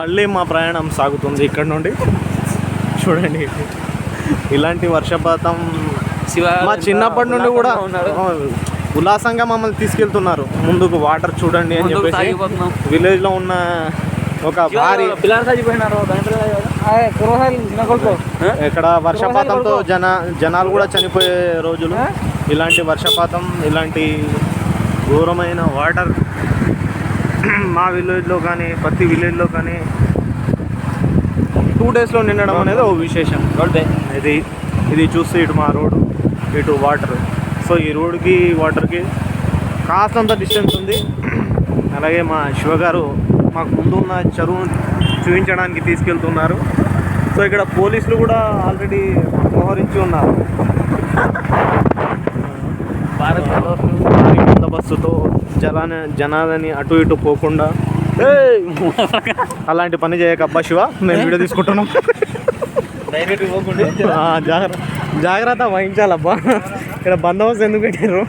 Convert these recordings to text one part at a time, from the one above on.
మళ్ళీ మా ప్రయాణం సాగుతుంది ఇక్కడ నుండి. చూడండి. ఇలాంటి వర్షపాతం శివ మా చిన్నప్పటి నుండి కూడా ఉల్లాసంగా మమ్మల్ని తీసుకెళ్తున్నారు. ముందుకు వాటర్ చూడండి అని చెప్పేసి. విలేజ్లో ఉన్న ఒక భారీ ఇక్కడ వర్షపాతంతో జన జనాలు కూడా చనిపోయే రోజులు. ఇలాంటి వర్షపాతం ఇలాంటి ఘోరమైన వాటర్ మా విలేజ్లో కానీ ప్రతి విలేజ్లో కానీ టూ డేస్లో నిండడం అనేది ఓ విశేషం. ఇది ఇది చూస్తే ఇటు మా రోడ్డు ఇటు వాటర్ సో ఈ రోడ్డుకి వాటర్కి కాస్తంత డిస్టెన్స్ ఉంది. అలాగే మా శివగారు మాకు ముందు ఉన్న చెరువును చూపించడానికి తీసుకెళ్తున్నారు. సో ఇక్కడ పోలీసులు కూడా ఆల్రెడీ మోహరించి ఉన్నారు. భారీ బందోబస్తుతో జలాన్ని జనాలని అటు ఇటు పోకుండా. అలాంటి పని చేయక అబ్బా శివ మేము వీడియో తీసుకుంటున్నాం. డైరెక్ట్ పోకుండా ఆ, జాగ్రత్త జాగ్రత్త వహించాలబ్బా ఇక్కడ బందోబస్తు ఎందుకు పెట్టారు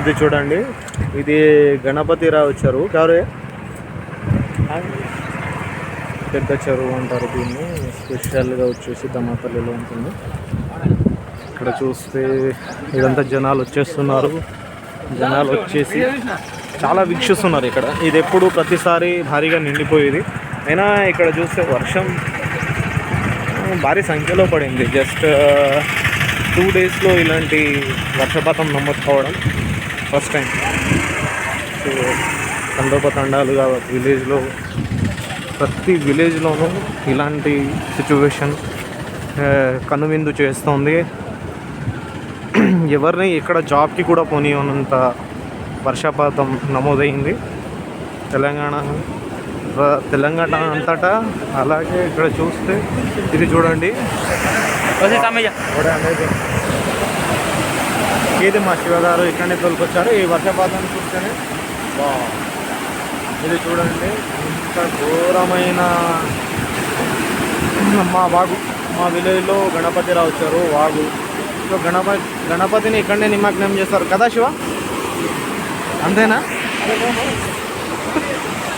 ఇది చూడండి. ఇది గణపతిరావు చెరువు కారు పెద్ద చెరువు అంటారు దీన్ని. స్పెషల్గా వచ్చేసి దమ్మపల్లిలో ఉంటుంది. ఇక్కడ చూస్తే ఇదంతా జనాలు వచ్చేస్తున్నారు. జనాలు వచ్చేసి చాలా వీక్షిస్తున్నారు ఇక్కడ. ఇది ఎప్పుడు ప్రతిసారి భారీగా నిండిపోయేది. అయినా ఇక్కడ చూస్తే వర్షం భారీ సంఖ్యలో పడింది. జస్ట్ టూ డేస్లో ఇలాంటి వర్షపాతం నమోదు కావడం ఫస్ట్ టైం సో తండోపతండాలుగా విలేజ్లో ప్రతి విలేజ్లోనూ ఇలాంటి సిచ్యువేషన్ కనువిందు చేస్తోంది. ఎవరిని ఎక్కడ జాబ్కి కూడా పోనీయనంత వర్షపాతం నమోదైంది. తెలంగాణ తెలంగాణ అంతటా అలాగే ఇక్కడ చూస్తే ఇది చూడండి. ఇది మా శివగారు ఇక్కడనే తోలుకొచ్చారు. ఈ వర్షపాతం చూస్తేనే వా. ఇది చూడండి ఇంత ఘోరమైన మా వాగు మా విలేజ్లో గణపతిరావు వచ్చారు వాగు. సో గణపతి గణపతిని ఇక్కడనే నిమగ్నం చేస్తారు కదా శివ? అంతేనా?